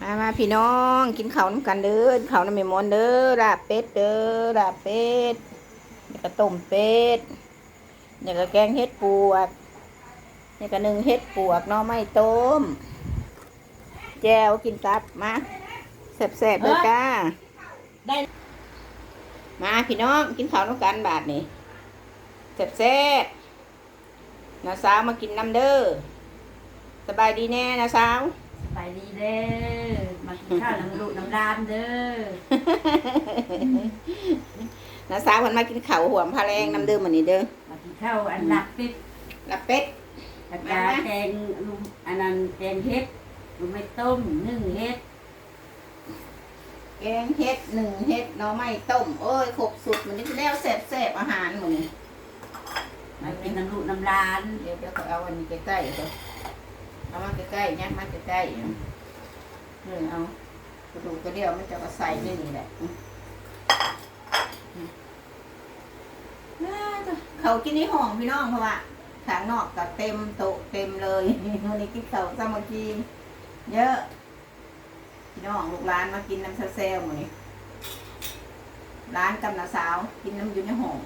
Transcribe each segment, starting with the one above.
มามาพี่น้องกินข้าวน้ำกันเด้อข้าวน้ำเมมอนเด้อลาบเป็ดเด้อลาบเป็ดเดี๋ยวก็ต้มเป็ดเดี๋ยวก็แกงเห็ดปวกเดี๋ยวก็นึ่งเห็ดปวกหน่อไม้ต้ม แจวกินตับมาแซ่บๆเลยจ้าได้มาพี่น้องกินข้าวน้ำกันบาทนี่แซ่บๆนาสาวมากินน้ำเด้อสบายดีแน่นาสาว ไปดีเด้อ มากินข้าวน้ำลูกน้ำรานเด้อนาสาวมันมากินข้าวหัวมพาแรงน้ำเด้อมันนี่เด้อ มากินข้าวอันหนักปิดลาบเป็ดกระจาแกงลุมอันนั้นแกงเฮ็ดลุมไม่ต้มนึ่งเฮ็ด แกงเห็ดหนึ่งเห็ดหน่อไม้ต้มโอ้ยครบสุดมันนี่แล้วแซ่บๆอาหารหมดนี่มากินน้ำลูกน้ำราน เดี๋ยวเดี๋ยวเขาเอาอันนี้ใกล้ๆเถอะ เอามาใกล้ๆเนี่ยมาใกล้ๆอืมนี่เอากระดูกกระเดี่ยวมันจะมาใส่ในนี่แหละอืมอืมน่าจะเขากินในห้องพี่น้องเพราะว่าข้างนอกก็เต็มโต๊ะเต็มเลยวันนี้กินเขาวสามัคคีเยอะ พี่น้องลูกร้านมากินน้ำเซลล์หมดนี่ร้านกำนาสาวกินน้ำอยู่ในห้อง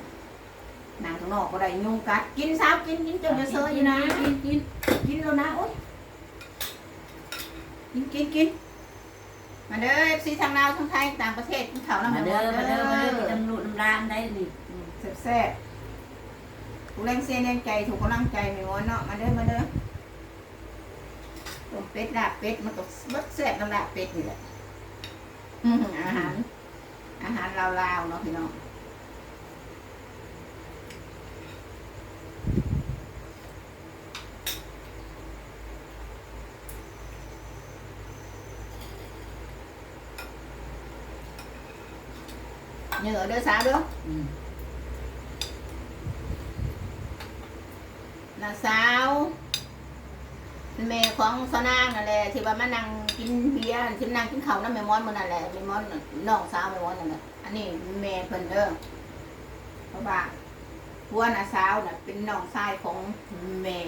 นางข้างนอกก็ได้ยุงกัดกินสาวกินกินจนจะเซยอยู่นะกินกินกินแล้วนะโอ๊ย กินกินกินมาเด้อเอฟซีทางลาวทางไทยต่างประเทศกินข้าวน้ำมามันเด้อมาเด้อมาเด้อกินเด้อน้ำลูกน้ำรานได้นี่แซ่บๆถูกแรงเสียแรงใจถูกกำลังใจไม่ม้วนเนาะมาเด้อมาเด้อต้มเป็ดลาบเป็ดมันก็บัดแซ่บน้ำลาบเป็ดนี่แหละอื้อหืออาหาร อาหารลาวๆเนาะพี่น้อง เหนือเด้อสาวเด้ออืมน้าสาวแม่ของสนางนั่นแหละที่ว่ามานั่งกินเบียร์ที่นั่งกินข้าวน้ำแม่มอนมันนั่นแหละแม่มอนน่องสาวแม่มอนนั่นแหละอันนี้แม่เพิ่นเด้อเพราะว่าพัวน้าสาวน่ะ เป็นน้องชายของแม่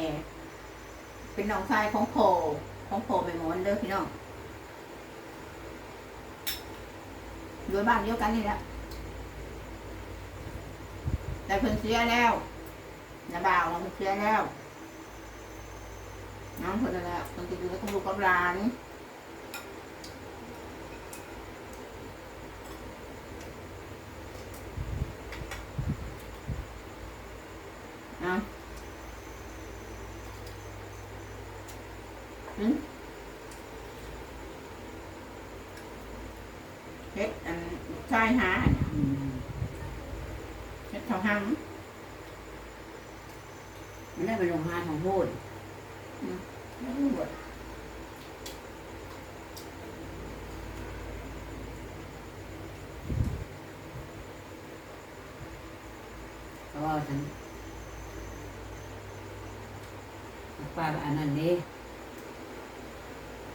เป็นน้องชายของโพของโพแม่มอนเด้อพี่น้องอยู่บ้านเดียวกันนี่แหละ แต่เพิ่นเสียแล้วนะบ่าวเราเพิ่นเสียแล้วน้องคนนั้นและคนที่อยู่ในคุลูกกับหลานเอาอืมเฮ็ดอันชายหาอันน่ะ อืม เฮ็ดเท่าหัง มันได้ไปโรงงานของพูดไม่รู้หมดก็ว่าฉันป้าอันนั้นนี่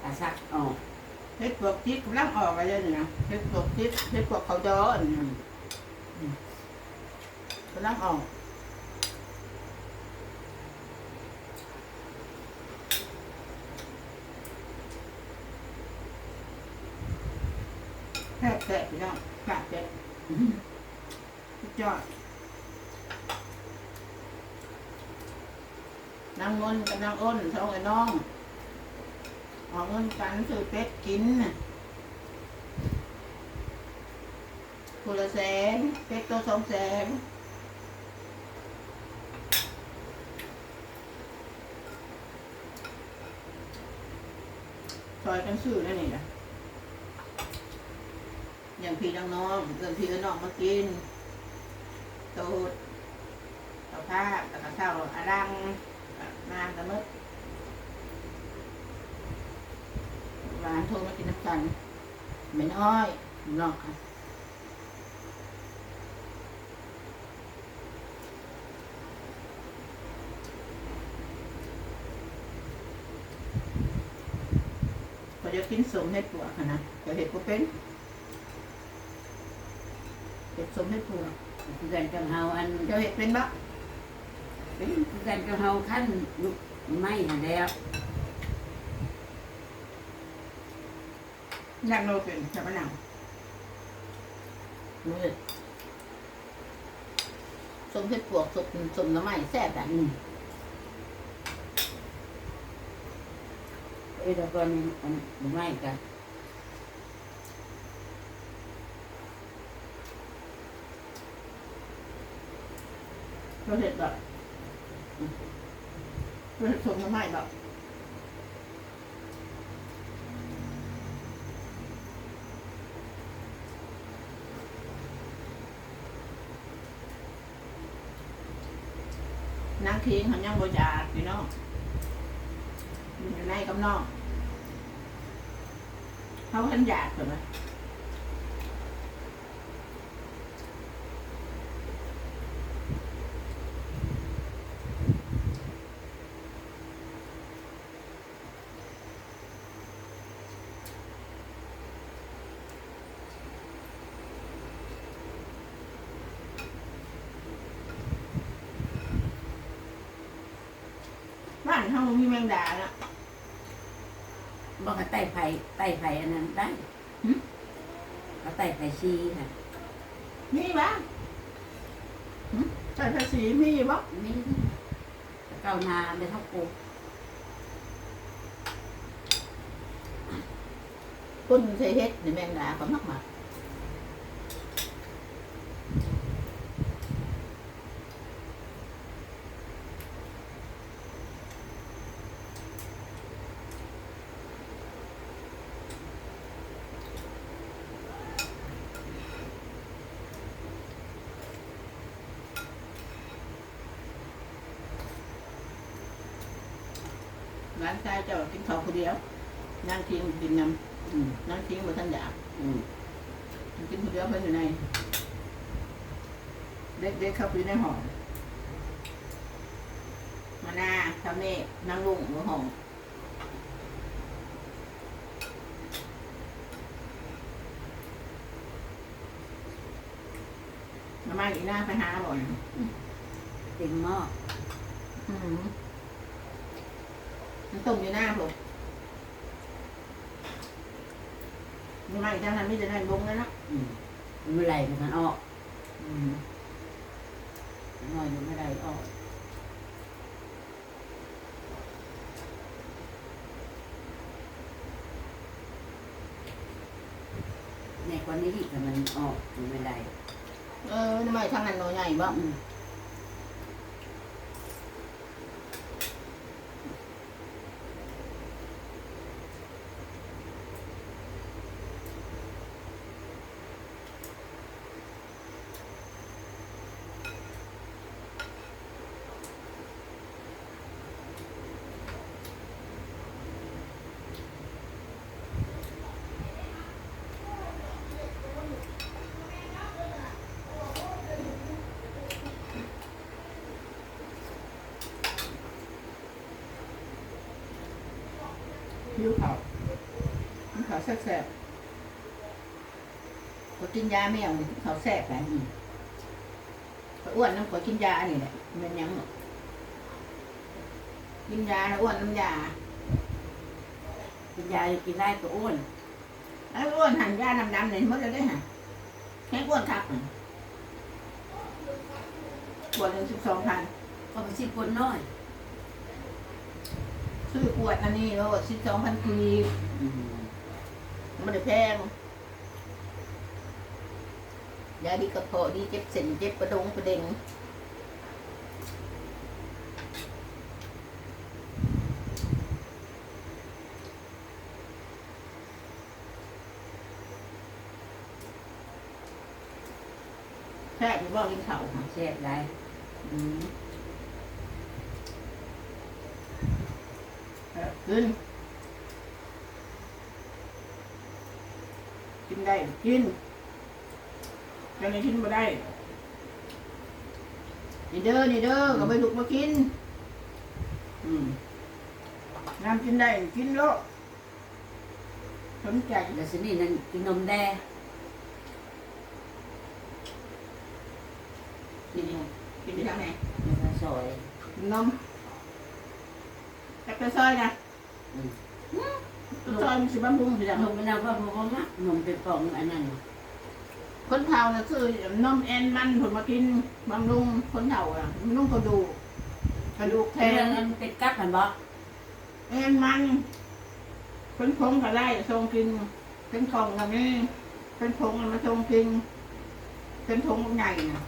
อาซักออกเฮ็ดพวกทิศกำลังออกอะไรเลยนะเฮ็ดพวกทิศเฮ็ดพวกเขาดอนกำลังออก แทบพี่น้องกะเจ็ดสุดยอดนางนนกับนางอ้นสองไอ้น้องเอาเงินกันซื้อเป็ดกินน่ะคนละแสนเป็ดตัวสองแสนซอยกันซื้อนั่นนี่แหละ งพี่น้องน้องเกินพี่น้องมากินตูดข้าวผ้าแล้วก็ข้าวอารังนางกระมึกร้านโทรมากินน้ำกันไม่น้อยนอกค่ะจะกินสมให้ปวดค่ะนะแต่เห็ดก็เป็น สมให้ปวดคือกันกับเฮาอันเจ้าเห็ดเป็นปะคือกันกับเฮาขั้นลูกไม่หันแล้วนั่งโลเป็นจะมานั่งมือสมเพชรปวกสมสมน้ำไม้แซ่บอะอืมเอ้ยแล้วก็นี่อันหรือไม่กัน เราเห็ดแบบเราเห็ดสมน้ำไม้แบบนางทิ้งเขายังบริจาคอยู่เนาะอยู่ในกับนอกเขาขันอยากเหรอไห มบ้านเขามีแมงดาน่ะบอกกับไต่ไผ่ไต่ไผ่อันนั้นได้หึเอาไต่ไผ่ชีค่ะมีบ้างใส่ภาษีมีบ้างนี่เก้านาเดี๋ยวเขาปลูกคนใช้เฮ็ดในแมงดาเขามากมาก ร้านชายเจ้ากินข้าวคนเดียวนั่งทิ้งกินน้อืมำนั่งทิ้งบนท่านอยากอืมกินคนเดียวเพิ่นอยู่ในเด็กๆเข้าไปในห้องมาหน้าทำนี่นั่งลุงหัวห้องมามาอีกหน้าไปหาบ่อนเต็มหม้ออื มมันต้มอยู่หน้าผมมามาอีกทางนั้นไม่จะได้บงแล้วเนาะอืมเมื่อไหรมันออกอืมน้อยอยู่เมื่อไหรออกในคนนี้ที่มันออกอยู่เมื่อไหรเออทำไมทางนั้นหน่อยใหญ่บ้างอืม ผิวเขามันเขาแสบๆก็กินยาไม่เอาเขาแสบไปอืมก็อ้วนน้ำก็กินยาอันนี้แหละมันยังกินยาแล้วอ้วนน้ำยากินยากินได้ก็อ้วนแล้วอ้วนหันยาดำๆเนี่ยมันจะได้หันแค่อ้วนครับขวดหนึ่งสิบสองพันก็ไปชิดคนน้อย ซื้อขวดอันนี้แล้วสิบสองพันกีบมมันได้แพงยาดีกระเพาะดีเจ็บเส้นเจ็บประดงประเด็งแค่ไปบอกกินเขาวค่ะแซ่บได้อืมเออ ขึ้น กินได้ กินจะไม่กินไม่ได้ นี่เด้อ นี่เด้อก็ไปลุกมากิน อืมน้ำกินได้ กินโลดสนใจแล้วสินี่นั่นกินนมแดงกินยังกินไปทางไหนมันก็ซอยกินนมแคปเปอร์ซอยนะ อืมซอยมันสิบำรุงสิจังนมเป็นน้ำพ่อพ่อมะนมเป็นกล่องอันนั้นคนเฒ่าน่ะคือนมแอนมันผลมากินบำรุงคนเฒ่าอะบำรุงกระดูกกระดูกแทนมันเป็นกัดมันบ่แอนมันเป็นผงก็ได้ทรงกิน เป็นกล่องก็มีเป็นผงมาทรงกินเป็นผงใหญ่น่ะ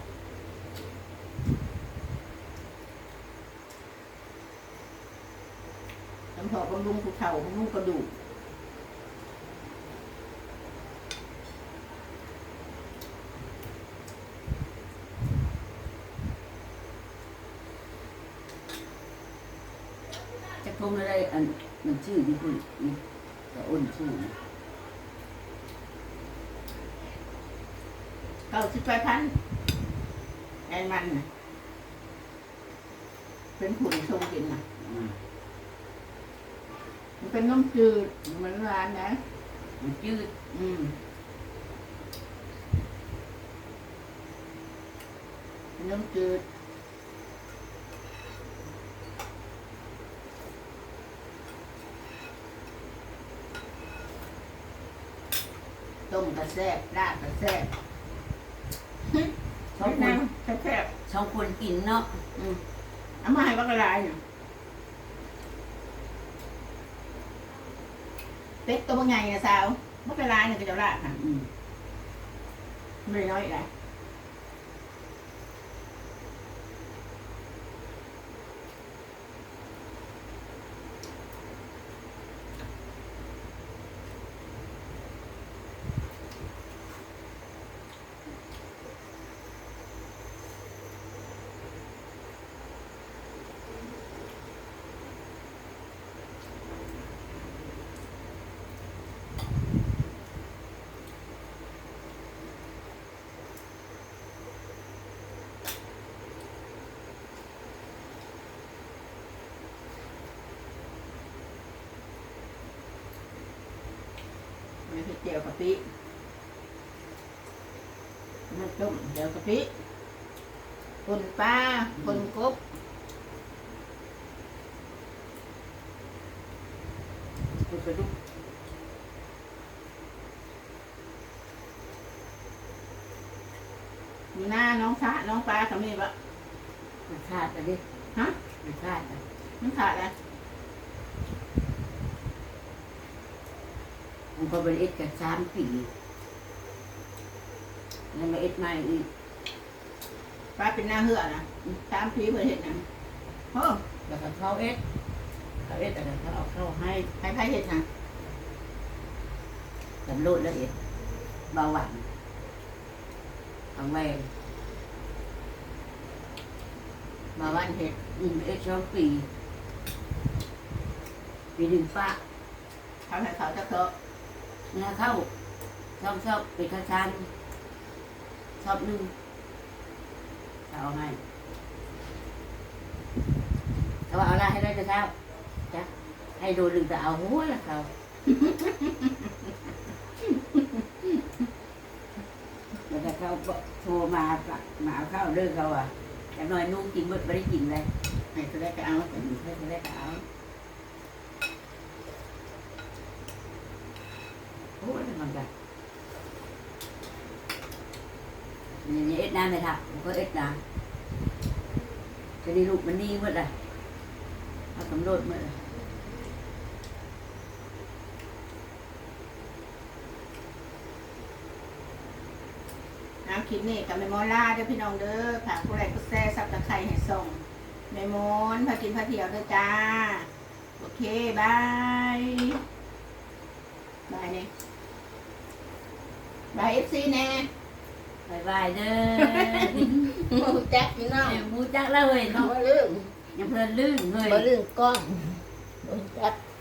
สำหรับบำรุงผู้เฒ่าบำรุงกระดูกจะพงอะไรอันมันชื่อที่คุณนี่แต่อ้นชื่อเก้าสิบแปดพันแอนมันเป็นผุนทรงกินนะ มมันเป็นน้ำจืดเหมือนร้านนะมันจืด อืมเป็นน้ำจืดต้มกระแซบราดกระแซบสองคน้นำแคบสองคนกินเนาะๆอืมเอามาให้บักกะลายเนี่ย เป็ดตัวบางไงนะสาวบักกะลายเนี่ยก็จะราดค่ะ อืม ไม่น้อยอีกแล้วไม่ใช่เจียวกะปิมันต้มเจียวกะปิคนปลาคนกบคุณกระดูกมีหน้าน้องสาน้องปลาเขามีปะมันขาดอะดิฮะมันขาดอะมันขาดอะไร มันก็เป็นเอ็ดกับสามปีแล้วมาเอ็ดใหม่อีกปลาเป็นหน้าเหือนะสามปีเพื่อเห็นนะโอ้แล้วก็เข้าเอ็ดเขาเอ็ดอะไรเขาเอาเข้าให้ใครใครเห็นนะสำรวจละเอียดเบาหวานทางแรงมาวันเห็ดอืมเอ็ดสองปีปีหนึ่งป้าเขาให้เขาจะเคาะเนื้อเข้าชอบชอบเป็นข้าชานชอบนึ่งเขาเอาให้เขาเอาอะไรให้ได้จะเช้าจ้ะให้โดนหนึ่งแต่เอาหัวละเขาแต่เขาโทรมาปะมาเอาข้าวเลิกเขาอะแต่น้อยนุ่งกินหมดไม่ได้กินเลยให้เขาได้ก็เอาอืมให้เขาได้ก็เอาโอ้ย มันกันนี่เอ็ดน้ำไม่ทับก็เอ็ดน้ำจะได้ลูกมันนี่หมดเลยเอาสำรวจหมดเลยน้ำคลิปนี่กับแม่มอล่าเด้อพี่น้องเด้อฝากผู้ใดผู้แซ่ซับตะไคร้ให้ส่งแม่มอนพากินพาเที่ยวเด้อจ้า โอเค บาย บายเนี่ย บายเอฟซีแน่บายบายเด้อหมูแจ็คพี่น้องหมูจักแล้วเว้ยเนาะบ่ลืมยังเพลินลื่นเว้ยบ่ลืมกล้องหมูแจ็คอ่า